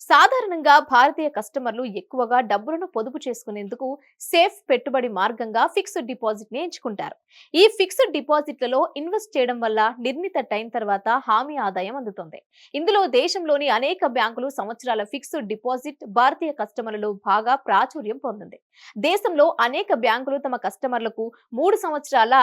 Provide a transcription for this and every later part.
సాధారణంగా భారతీయ కస్టమర్లు ఎక్కువగా డబ్బులను పొదుపు చేసుకునేందుకు సేఫ్ పెట్టుబడి మార్గంగా ఫిక్స్డ్ డిపాజిట్ని ఎంచుకుంటారు. ఈ ఫిక్స్డ్ డిపాజిట్లలో ఇన్వెస్ట్ చేయడం వల్ల నిర్ణీత టైం తర్వాత హామీ ఆదాయం అందుతుంది. ఇందులో దేశంలోని అనేక బ్యాంకులు సంవత్సరాల ఫిక్స్డ్ డిపాజిట్ భారతీయ కస్టమర్లలో బాగా ప్రాచుర్యం పొందింది. దేశంలో అనేక బ్యాంకులు తమ కస్టమర్లకు మూడు సంవత్సరాల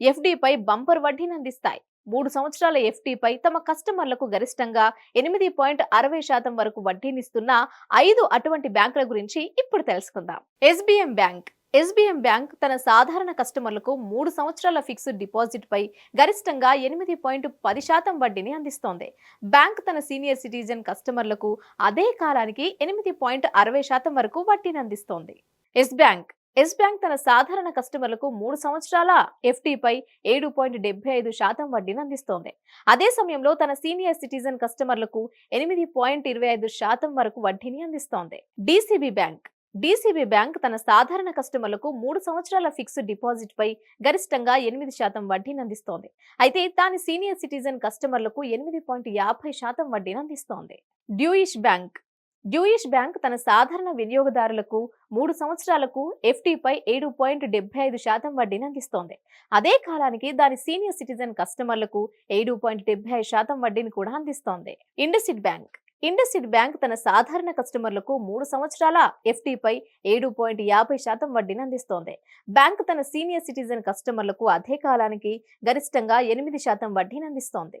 ఎఫ్డిపై బంపర్ వడ్డీని అందిస్తాయి. మూడు సంవత్సరాల ఎఫ్టీపై తమ కస్టమర్లకు గరిష్టంగా ఎనిమిది పాయింట్ అరవై శాతం వరకు వడ్డీనిస్తున్న ఐదు అటువంటి బ్యాంకుల గురించి ఇప్పుడు తెలుసుకుందాం. SBM bank. ఎస్బీఎం బ్యాంక్ తన సాధారణ కస్టమర్లకు మూడు సంవత్సరాల ఫిక్స్డ్ డిపాజిట్ పై గరిష్టంగా ఎనిమిది పాయింట్ పది శాతం వడ్డీని అందిస్తోంది. బ్యాంక్ తన సీనియర్ సిటిజన్ కస్టమర్లకు అదే కాలానికి ఎనిమిది పాయింట్ అరవై శాతం వరకు వడ్డీని అందిస్తోంది. Yes bank. ఎస్ బ్యాంక్ తన సాధారణ కస్టమర్లకు మూడు సంవత్సరాల ఎఫ్టీపై ఏడు పాయింట్ డెబ్బై ఐదు శాతం వడ్డీని అందిస్తోంది. అదే సమయంలో తన సీనియర్ సిటిజన్ కస్టమర్లకు ఎనిమిది పాయింట్ ఇరవై ఐదు శాతం వరకు వడ్డీని అందిస్తోంది. DCB bank. డిసిబి బ్యాంక్ తన సాధారణ కస్టమర్లకు మూడు సంవత్సరాల ఫిక్స్డ్ డిపాజిట్ పై గరిష్టంగా ఎనిమిది శాతం వడ్డీని అందిస్తోంది. అయితే తాని సీనియర్ సిటిజన్ కస్టమర్లకు ఎనిమిది పాయింట్ యాభై శాతం వడ్డీని అందిస్తోంది. Deutsche bank. డ్యూయిష్ బ్యాంక్ తన సాధారణ వినియోగదారులకు మూడు సంవత్సరాలకు ఎఫ్డిపై ఏడు పాయింట్ డెబ్బై ఐదు శాతం వడ్డీని అందిస్తోంది. అదే కాలానికి దాని సీనియర్ సిటిజన్ కస్టమర్లకు ఏడు పాయింట్ డెబ్బై ఐదు శాతం వడ్డీని కూడా అందిస్తోంది. ఇండసిడ్ బ్యాంక్. ఇండసిడ్ బ్యాంక్ తన సాధారణ కస్టమర్లకు మూడు సంవత్సరాల ఎఫ్టీపై ఏడు పాయింట్ యాభై శాతం వడ్డీని అందిస్తోంది. బ్యాంక్ తన సీనియర్ సిటిజన్ కస్టమర్లకు అదే కాలానికి గరిష్టంగా ఎనిమిది శాతం వడ్డీని అందిస్తోంది.